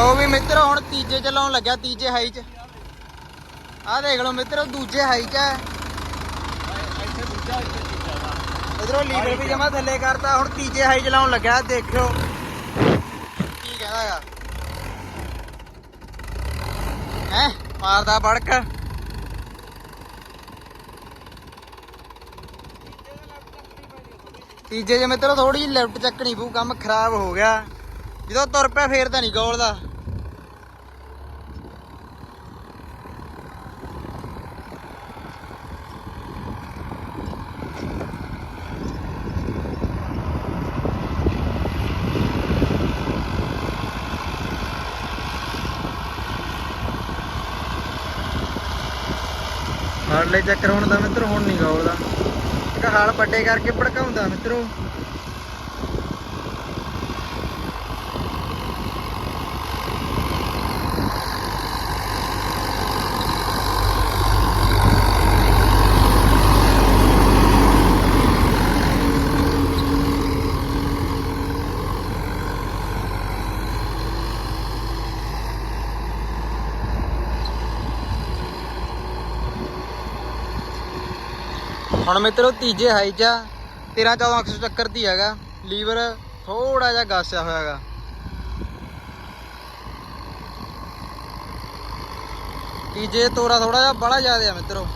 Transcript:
ਲਓ ਵੀ ਮਿੱਤਰੋ, ਹੁਣ ਤੀਜੇ ਚ ਲਾਉਣ ਲੱਗਿਆ ਤੀਜੇ ਹਾਈ ਚ। ਆਹ ਦੇਖ ਲਓ ਮਿੱਤਰੋ, ਦੂਜੇ ਹਾਈ ਚ ਹੈ। ਇਧਰੋਂ ਲੀਵਰ ਵੀ ਜਮਾ ਥੱਲੇ ਕਰਤਾ, ਹੁਣ ਤੀਜੇ ਹਾਈ ਚਲਾਉਣ ਲੱਗਿਆ, ਦੇਖਿਓ। ਕੀ ਕਹਿੰਦਾ ਹੈਗਾ ਹੈ, ਮਾਰਦਾ ਬੜਕ। ਤੀਜੇ ਜੇ ਮਿੱਤਰੋ ਥੋੜੀ ਜਿਹੀ ਲੈਫਟ ਚੱਕਣੀ ਪਊ, ਕੰਮ ਖਰਾਬ ਹੋ ਗਿਆ। ਜਦੋਂ ਤੁਰ ਪਿਆ, ਫੇਰ ਤਾਂ ਨਹੀਂ ਗੋਲ ਦਾ ਹਾਰਲੇ ਚੱਕਰ ਹੁਣ ਦਾ ਮਿੱਤਰ ਹੁਣ ਨਹੀਂ ਗੋਲਦਾ ਇੱਕ ਹਾਲ ਵੱਡੇ ਕਰਕੇ ਭੜਕਾਉਂਦਾ ਮਿੱਤਰੋ। ਹੁਣ ਮਿੱਤਰੋ ਤੀਜੇ ਹਾਈ ਚ 13 14 100 ਚੱਕਰ ਦੀ ਹੈਗਾ। ਲੀਵਰ ਥੋੜਾ ਜਿਹਾ ਗਾਸਿਆ ਹੋਇਆ ਹੈਗਾ। ਤੀਜੇ ਤੋਰਾ ਥੋੜਾ ਜਿਹਾ ਬੜਾ ਜ਼ਿਆਦਾ ਆ ਮਿੱਤਰੋ।